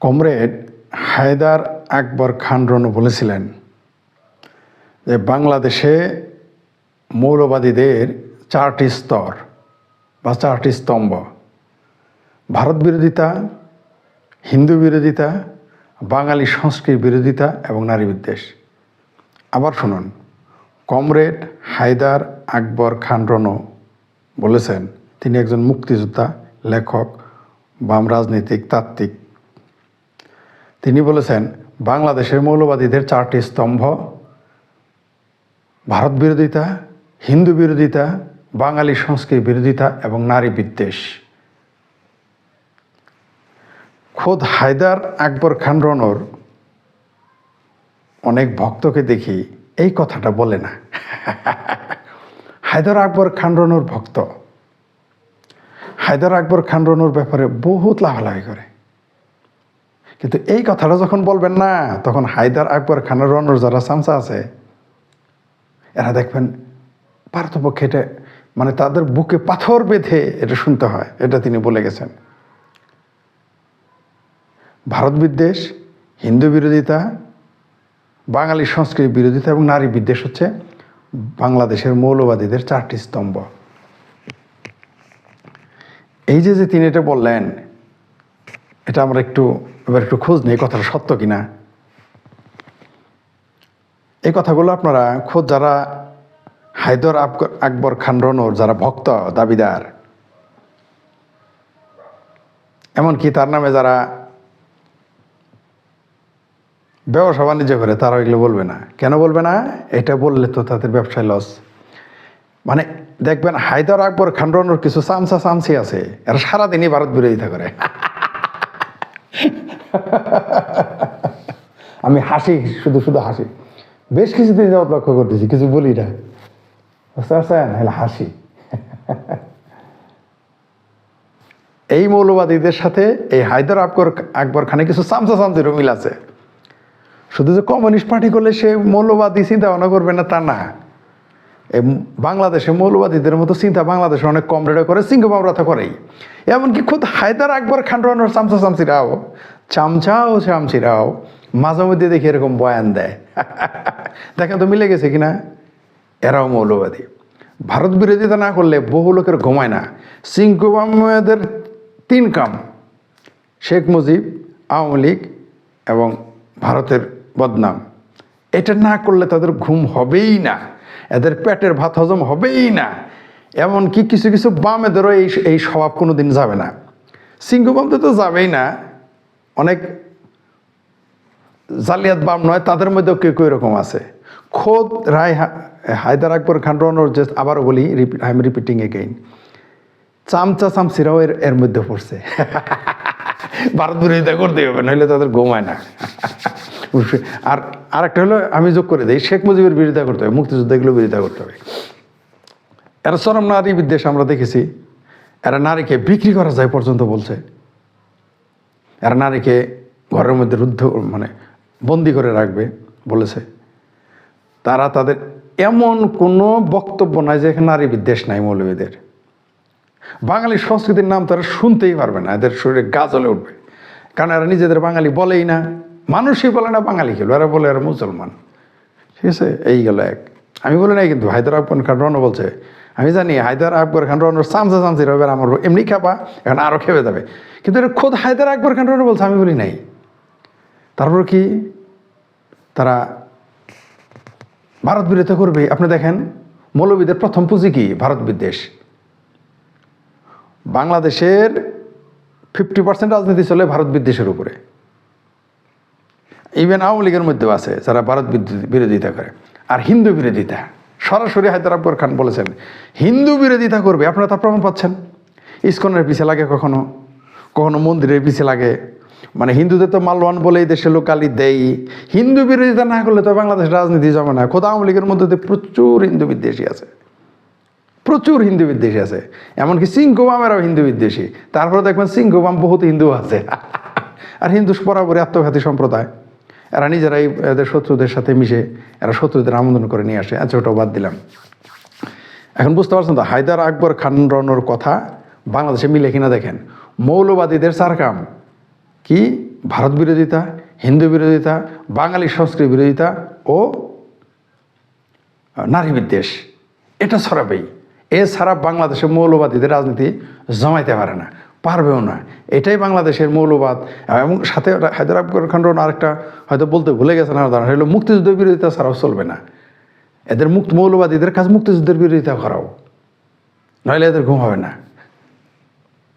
Comrade Haider Akbar Khan Ronu বলেছিলেন যে বাংলাদেশে মৌলবাদীদের চারটি স্তর বা চারটি স্তম্ভ। ভারত বিরোধিতা, হিন্দু বিরোধিতা, বাঙালি সংস্কৃতির বিরোধিতা এবং নারী বিদ্বেষ। আবার শুনুন, কমরেড হায়দার আকবর খান রনু বলেছেন, তিনি একজন মুক্তিযোদ্ধা, লেখক, বাম রাজনীতিক, তাত্ত্বিক। তিনি বলেছেন, বাংলাদেশের মৌলবাদীদের চারটি স্তম্ভ, ভারত বিরোধিতা, হিন্দু বিরোধিতা, বাঙালি সংস্কৃতি বিরোধিতা এবং নারী বিদ্বেষ। খোদ হায়দার আকবর খান রনর অনেক ভক্তকে দেখি এই কথাটা বলে না। হায়দার আকবর খান রনুর ভক্ত। হায়দার আকবর খান রনুর ব্যাপারে বহুত লাফালাফি করে। কিন্তু এই কথাটা যখন বলবেন না, তখন হায়দার আকবর খান রনর যারা সামসা আছে, এরা দেখবেন পার্থপক্ষে এটা মানে তাদের বুকে পাথর বেঁধে এটা শুনতে হয়, এটা তিনি বলে গেছেন। ভারত বিদ্বেষ, হিন্দু বিরোধিতা, বাঙালি সংস্কৃতি বিরোধিতা এবং নারী বিদ্বেষ হচ্ছে বাংলাদেশের মৌলবাদীদের চারটি স্তম্ভ। এই যে যে তিনি এটা বললেন, এটা আমরা একটু এবার একটু খোঁজ নেই কথাটা সত্য কিনা? এই কথাগুলো আপনারা খোঁজ, যারা হায়দর আকবর খান রনোর যারা ভক্ত, দাবিদার, এমনকি তার নামে যারা ব্যবসা বাণিজ্য করে তারা এগুলো বলবে না। কেন বলবে না? এটা বললে তো তাদের ব্যবসায় লস মানে দেখবেন হায়দার আকবর খান রনুর কিছু চামচা চামচি আছে, এরা সারাদিনই ভারত বিরোধিতা করে। আমি হাসি, শুধু শুধু হাসি। বেশ কিছুদিন যাবত লক্ষ্য করতেছি, কিছু বলি না। বুঝতে পারছেন? হলে হাসি। এই মৌলবাদীদের সাথে এই হায়দার আকবর আকবর খানে কিছু চামচা চামচিরও মিল আছে। শুধু যে কমিউনিস্ট পার্টি করলে সে মৌলবাদী চিন্তা ভাবনা করবে না, তা না। বাংলাদেশে মৌলবাদীদের মতো চিন্তা বাংলাদেশে অনেক কম রেটে করে, সিংহ মামলা তো করেই। এমনকি খুদ হায়দার আকবর খান রানোর চামচা চামচিরাও চামচাও চামচিরাও মাঝে মধ্যে দেখি এরকম বয়ান দেয়। দেখেন তো মিলে গেছে কিনা? এরাও মৌলবাদী। ভারত বিরোধিতা না করলে বহু লোকের ঘুমায় না। সিংহ মামদের তিন কাম। শেখ মুজিব, আওয়ামী লীগ এবং ভারতের বদনাম। এটা না করলে তাদের ঘুম হবেই না। এদের পেটের ভাত হজম হবেই না। এমনকি কিছু কিছু বামেদেরও এই এই স্বভাব কোনো দিন যাবে না। সিংহবামতে তো যাবেই না। অনেক জালিয়াত বাম নয়, তাদের মধ্যেও কেউ কেউ এরকম আছে। খোদ রায় হায়দার আকবর খান রনর যে, আবারও বলি আই এম রিপিটিং এগেইন। চামচা চামচিরাও এর এর মধ্যে পড়ছে। ভারত বিরোধিতা করতে হবে, নইলে তাদের ঘুমায় না। আর আরেকটা হলো, আমি যোগ করে দিই, শেখ মুজিবের বিরোধিতা করতে হবে মুক্তিযুদ্ধ এগুলো বিরোধিতা করতে হবে। এরা চরম নারী বিদ্বেষ আমরা দেখেছি। এরা নারীকে বিক্রি করা যায় পর্যন্ত বলছে। এরা নারীকে ঘরের মধ্যে রুদ্ধ মানে বন্দি করে রাখবে বলেছে। তারা তাদের এমন কোনো বক্তব্য নাই যে এখানে নারী বিদ্বেষ নাই মৌলবীদের। বাঙালি সংস্কৃতির নাম তারা শুনতেই পারবে না, এদের শরীরে গা জ্বলে উঠবে। কারণ এরা নিজেদের বাঙালি বলেই না। মানুষই বলে না, বাঙালি খেলো। এরা বলে এরা মুসলমান। ঠিক আছে? এই গেল এক। আমি বলি নাই কিন্তু হায়দার আকবর খান রন বলছে। আমি জানি হায়দার আকবর খান রনর চামচা চামচি রবে আমার এমনি খাবা, এখন আরও খেপে যাবে। কিন্তু এটা খোদ হায়দার আকবর খান রন বলছে, আমি বলি নাই। তারপর কি? তারা ভারত বিরোধিতা করবে। আপনি দেখেন মৌলবীদের প্রথম পুঁজি কি? ভারত বিদ্বেষ। বাংলাদেশের ফিফটি পার্সেন্ট রাজনীতি চলে ভারত বিদ্বেষের উপরে। ইভেন আওয়ামী লীগের মধ্যেও আছে, যারা ভারত বিরোধিতা করে। আর হিন্দু বিরোধিতা। সরাসরি হায়দার আকবর খান বলেছেন, হিন্দু বিরোধিতা করবে, আপনারা তার প্রমাণ পাচ্ছেন। ইস্কনের পিছে লাগে কখনো কখনো মন্দিরের পিছে লাগে। মানে হিন্দুদের তো মালওয়ান বলে এই দেশে লোকালি দেই। হিন্দু বিরোধিতা না করলে তো বাংলাদেশ রাজনীতি জমে না। খোদা আওয়ামী লীগের মধ্যে প্রচুর হিন্দু বিদ্বেষী আছে। প্রচুর হিন্দু বিদ্বেষী আছে। এমনকি সিংহবামেরাও হিন্দু বিদ্বেষী। তারপরে দেখবেন সিংহবাম বহুত হিন্দু আছে। আর হিন্দু বরাবরই আত্মঘাতী সম্প্রদায়। এরা নিজেরাই এদের শত্রুদের সাথে মিশে এরা শত্রুদের আমন্ত্রণ করে নিয়ে আসে। আচ্ছা ওটাও বাদ দিলাম। এখন বুঝতে পারছেন তো, হায়দার আকবর খান রনর কথা বাংলাদেশে মিলে কিনা দেখেন। মৌলবাদীদের সারকাম। কি? ভারত বিরোধিতা, হিন্দু বিরোধিতা, বাঙালি সংস্কৃতি বিরোধিতা ও নারী বিদ্বেষ এটা ছড়াবেই। এছাড়া বাংলাদেশে মৌলবাদীদের রাজনীতি জমাইতে পারে না। পারবেও না। এটাই বাংলাদেশের মৌলবাদ। এবং সাথে হায়দ্রাবাদ খণ্ডন আরেকটা হয়তো বলতে ভুলে গেছেন আর হলো মুক্তিযুদ্ধের বিরোধিতা ছাড়াও চলবে না। এদের মুক্ত মৌলবাদ, এদের কাজ মুক্তিযুদ্ধের বিরোধিতা করাও। নইলে এদের ঘুম হবে না।